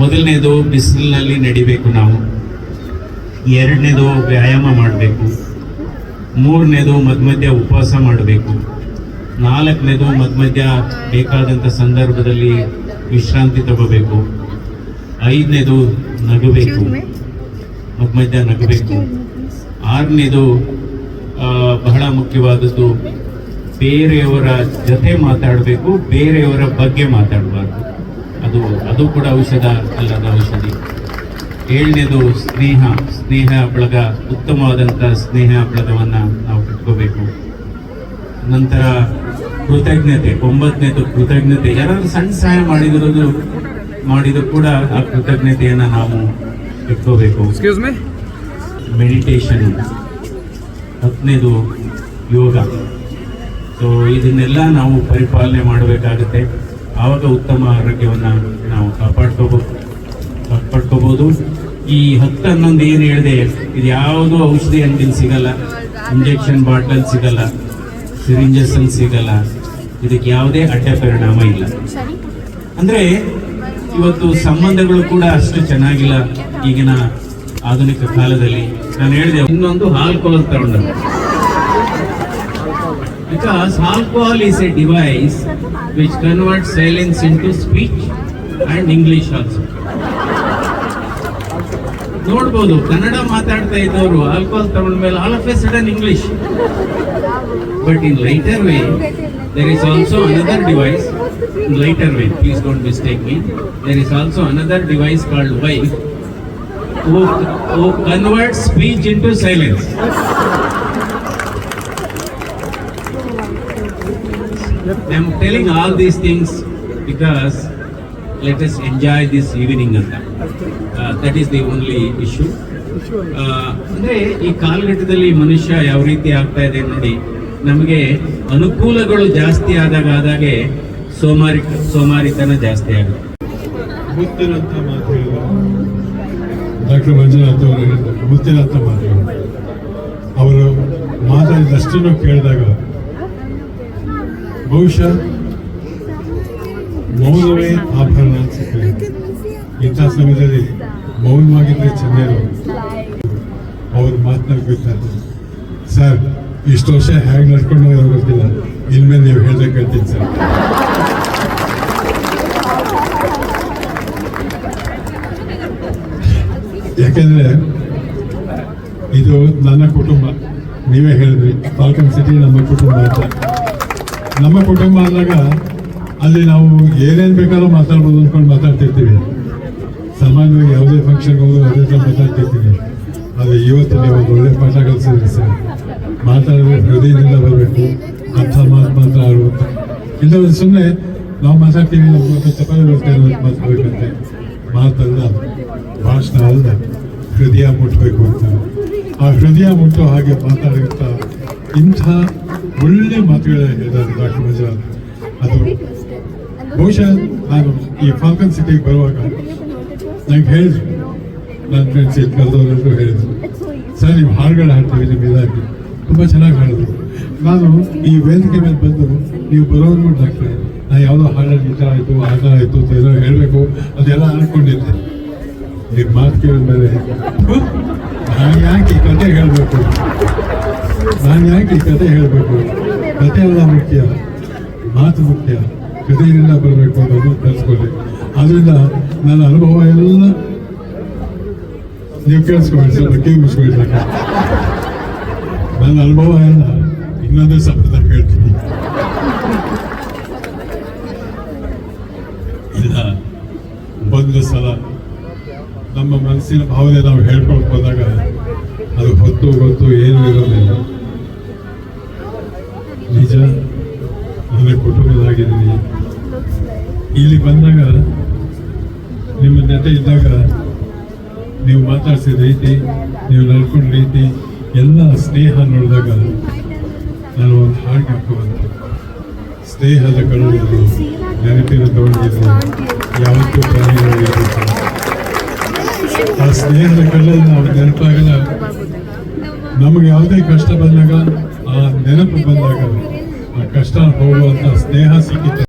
ಮೊದಲನೇದು ಬಿಸಿಲಿನಲ್ಲಿ ನಡಿಬೇಕು ನಾವು. ಎರಡನೇದು ವ್ಯಾಯಾಮ ಮಾಡಬೇಕು. ಮೂರನೇದು ಮಧ್ಯ ಉಪವಾಸ ಮಾಡಬೇಕು. ನಾಲ್ಕನೇದು ಮಧ್ಯ ಬೇಕಾದಂಥ ಸಂದರ್ಭದಲ್ಲಿ ವಿಶ್ರಾಂತಿ ತಗೋಬೇಕು. ಐದನೇದು ನಗಬೇಕು. ಮಧ್ಯ ನಗಬೇಕು. ಆರನೇದು ಬಹಳ ಮುಖ್ಯವಾದದ್ದು ಬೇರೆಯವರ ಜೊತೆ ಮಾತಾಡಬೇಕು, ಬೇರೆಯವರ ಬಗ್ಗೆ ಮಾತಾಡಬಾರ್ದು. ಅದು ಅದು ಕೂಡ ಔಷಧ ಅಲ್ಲದ ಔಷಧಿ. ಏಳನೇದು ಸ್ನೇಹ ಸ್ನೇಹ ಬಳಗ ಉತ್ತಮವಾದಂಥ ಸ್ನೇಹ ಬಳಗವನ್ನು ನಾವು ಕಟ್ಕೋಬೇಕು. ನಂತರ ಕೃತಜ್ಞತೆ ಒಂಬತ್ತನೇದು ಕೃತಜ್ಞತೆ. ಯಾರಾದ್ರೂ ಸಣ್ಣ ಸಹಾಯ ಮಾಡಿದಿರೋದು ಮಾಡಿದ್ರು ಕೂಡ ಆ ಕೃತಜ್ಞತೆಯನ್ನು ನಾವು ಇಟ್ಕೋಬೇಕು? ಮೆಡಿಟೇಷನ್ ಹತ್ತನೇದು ಯೋಗ. ಸೊ ಇದನ್ನೆಲ್ಲ ನಾವು ಪರಿಪಾಲನೆ ಮಾಡಬೇಕಾಗುತ್ತೆ. ಆವಾಗ ಉತ್ತಮ ಆರೋಗ್ಯವನ್ನು ನಾವು ಕಾಪಾಡ್ಕೋಬೋದು ಕಾಪಾಡ್ಕೋಬೋದು. ಈ ಹತ್ತು ಹನ್ನೊಂದು ಏನು ಹೇಳಿದೆ, ಇದು ಯಾವುದು ಔಷಧಿ ಅಂಗಡಿಲಿ ಸಿಗಲ್ಲ. ಇಂಜೆಕ್ಷನ್ ಬಾಟಲ್ ಸಿಗಲ್ಲ. ಸಿರಿಂಜಸ್ ಅಲ್ಲಿ ಸಿಗಲ್ಲ. ಇದಕ್ಕೆ ಯಾವುದೇ ಅಡ್ಡ ಪರಿಣಾಮ ಇಲ್ಲ. ಅಂದ್ರೆ ಇವತ್ತು ಸಂಬಂಧಗಳು ಕೂಡ ಅಷ್ಟು ಚೆನ್ನಾಗಿಲ್ಲ ಈಗಿನ ಆಧುನಿಕ ಕಾಲದಲ್ಲಿ. ನಾನು ಹೇಳಿದೆ, ಇನ್ನೊಂದು ಹಾಲ್ಕೋಲ್ ತಗೊಂಡ because alcohol is a device which convert silence into speech and English also ನೋಡ್ಬೋದು ಕನ್ನಡ ಮಾತಾಡ್ತಾ ಇದ್ದವರು alcohol ತಗೊಂಡ್ಮೇಲೆ all of a sudden English but in lighter way there is also another device in lighter way please don't mistake me there is also another device called wife who, who converts speech into silence i'm telling all these things because let us enjoy this evening ಅಂತ uh, that is the only issue. Uh, ಅಂದ್ರೆ ಈ ಕಾಲಘಟ್ಟದಲ್ಲಿ ಮನುಷ್ಯ ಯಾವ ರೀತಿ ಆಗ್ತಾ ಇದೆ ನೋಡಿ ನಮಗೆ ಅನುಕೂಲಗಳು ಜಾಸ್ತಿ ಆದಾಗ ಆದಾಗೆ ಸೋಮಾರಿ ಸೋಮಾರಿತನ ಜಾಸ್ತಿ ಆಗುತ್ತೆ. ಮುತ್ತಿನಂತ ಮಾತು ಡಾಕ್ಟರ್ ಮಂಜುನಾಥ್ ಅವರು ಮುತ್ತಿನಂತ ಮಾತು ಅವರು ಮಾತಾಡಿದಷ್ಟನ್ನು ಕೇಳಿದಾಗ ಬಹುಶಃ ಮೌನವೇ ಆಭರಣ ಅನ್ಸುತ್ತೆ ಇಂಥ ಸಮಯದಲ್ಲಿ ಮೌನವಾಗಿದ್ರೆ ಚೆನ್ನೈರು ಅವ್ರು ಮಾತನಾಡ್ಬೇಕಾದ್ರೆ ಸರ್, ಇಷ್ಟು ವರ್ಷ ಹೇಗೆ ನಡ್ಕೊಂಡು ಹೋಗೋದು ಗೊತ್ತಿಲ್ಲ. ಇನ್ಮೇಲೆ ನೀವು ಹೇಳ್ದೆ ಸರ್. ಯಾಕೆಂದ್ರೆ, ಇದು ನನ್ನ ಕುಟುಂಬ. ನೀವೇ ಹೇಳಿದ್ರಿ ಫಾಲ್ಕನ್ ಸಿಟಿ ನಮ್ಮ ಕುಟುಂಬ ಅಂತ. ನಮ್ಮ ಕುಟುಂಬ ಅಂದಾಗ ಅಲ್ಲಿ ನಾವು ಏನೇನು ಬೇಕಾದ್ರೂ ಮಾತಾಡ್ಬೋದು ಅಂದ್ಕೊಂಡು ಮಾತಾಡ್ತಿರ್ತೀವಿ. ಸಾಮಾನ್ಯವಾಗಿ ಯಾವುದೇ ಫಂಕ್ಷನ್ಗೆ ಹೋದ್ರು ಅದೇ ಥರ ಮಾತಾಡ್ತಿರ್ತೀವಿ. ಆದರೆ ಇವತ್ತು ನೀವು ಒಂದು ಒಳ್ಳೆ ಪಾಠ ಕಲಿಸಿದ್ರಿ ಸರ್. ಮಾತಾಡಿದ್ರೆ ಹೃದಯದಿಂದ ಬರಬೇಕು. ಅರ್ಥ ಮಾತು ಮಾತ್ರ ಆಡುವಂತ ಸುಮ್ಮನೆ ನಾವು ಮಾತಾಡ್ತೀವಿ ನಮ್ಮ ಚಪಾತಿ ಬರ್ತೇವೆ ಮಾತಾಡ್ಬೇಕಂತೆ ಮಾತಲ್ಲ, ಭಾಷಣ ಅಲ್ಲ. ಹೃದಯ ಮುಟ್ಟಬೇಕು ಅಂತ. ಆ ಹೃದಯ ಮುಟ್ಟೋ ಹಾಗೆ ಮಾತಾಡುತ್ತಾ ಇಂಥ ಒಳ್ಳೆ ಮಾತುಗಳ ಹೇಳಿದ್ದಾರೆ ಡಾಕ್ಟರ್ ಮಂಜುನಾಥ್ ಅದು ಬಹುಶಃ ನಾನು ಈ ಫಾಲ್ಕನ್ ಸಿಟಿಗೆ ಬರುವಾಗ ನಂಗೆ ಹೇಳಿದ್ರು. ನನ್ನ ಫ್ರೆಂಡ್ಸ್ ಇಲ್ಲಿ ಕರೆದವರೆಲ್ಲರೂ ಹೇಳಿದ್ರು. ಸರ್, ನೀವು ಹಾಡುಗಳು ಹಾಡ್ತೀವಿ ನಿಮ್ಮ ಇದಾಗಿ. ತುಂಬ ಚೆನ್ನಾಗಿ ಹಾಡಿದ್ರು. ನಾನು ಈ ವೇದಿಕೆ ಮೇಲೆ ಬಂದು ನೀವು ಬರೋರು ಡಾಕ್ಟ್ರೆ, ನಾನು ಯಾವುದೋ ಹಾಡಲ್ಲಿ ಈ ಥರ ಆಯಿತು, ಆ ಥರ ಆಯಿತು ಅಂತ ಏನೋ ಹೇಳಬೇಕು, ಅದೆಲ್ಲ ಅನ್ಕೊಂಡಿದ್ದೆ. ನಿಮ್ಮ ಮಾತು ಕೇಳಿದ ಮೇಲೆ ನಾನು ಯಾಕೆ ಕತೆ ಹೇಳಬೇಕು? ಈ ಕತೆ ಹೇಳಬೇಕು? ಕತೆ ಎಲ್ಲ ಮುಖ್ಯ. ಮಾತು ಮುಖ್ಯ. ಕಥೆಯಿಂದ ಬರಬೇಕು ಅನ್ನೋದು ಕಲಿಸ್ಕೊಳ್ಳಿ. ಆದ್ರಿಂದ ನನ್ನ ಅನುಭವ ಎಲ್ಲ ನೀವು ಕೇಳಿಸ್ಕೊಳ್ಳಿ. ಸ್ವಲ್ಪ ಕಿವಿ ಮುಗಿಸ್ಕೊಳ್ಳಿ ಸಾಕು. ನನ್ನ ಅನುಭವ ಎಲ್ಲ ಇನ್ನೊಂದೇ ಶಬ್ದದಾಗ ಹೇಳ್ತೀನಿ. ಇಲ್ಲ. ಒಂದು ಸಲ ನಮ್ಮ ಮನಸ್ಸಿನ ಭಾವನೆ ನಾವು ಹೇಳ್ಕೊಂಡು ಹೋದಾಗ ಅದು ಹೊತ್ತು ಗೊತ್ತು ಏನೂ ಇರೋದಿಲ್ಲ. ಇಲ್ಲಿ ಬಂದಾಗ ನಿಮ್ಮ ಜೊತೆ ಇದ್ದಾಗ ನೀವು ಮಾತಾಡ್ಸಿದ ರೀತಿ, ನೀವು ನಡ್ಕೊಂಡ ರೀತಿ, ಎಲ್ಲ ಸ್ನೇಹ ನೋಡಿದಾಗ ನಾನು ಒಂದು ಹಾಡು ಹಾಕುವಂತ. ಸ್ನೇಹದ ಕಣ್ಣುಗಳು ನೆನಪಿನ ತಗೊಂಡಿದ್ರು ಯಾವತ್ತೂ ಪ್ರಾಣಿಗಳು ಆ ಸ್ನೇಹದ ಕಣ್ಣಲ್ಲಿ ನಾವು ನೆನಪಾಗಲ್ಲ. ನಮಗೆ ಯಾವುದೇ ಕಷ್ಟ ಬಂದಾಗ, ಆ ನೆನಪು ಬಂದಾಗ ಆ ಕಷ್ಟ ಹೋಗುವಂಥ ಸ್ನೇಹ ಸಿಕ್ಕಿತ್ತು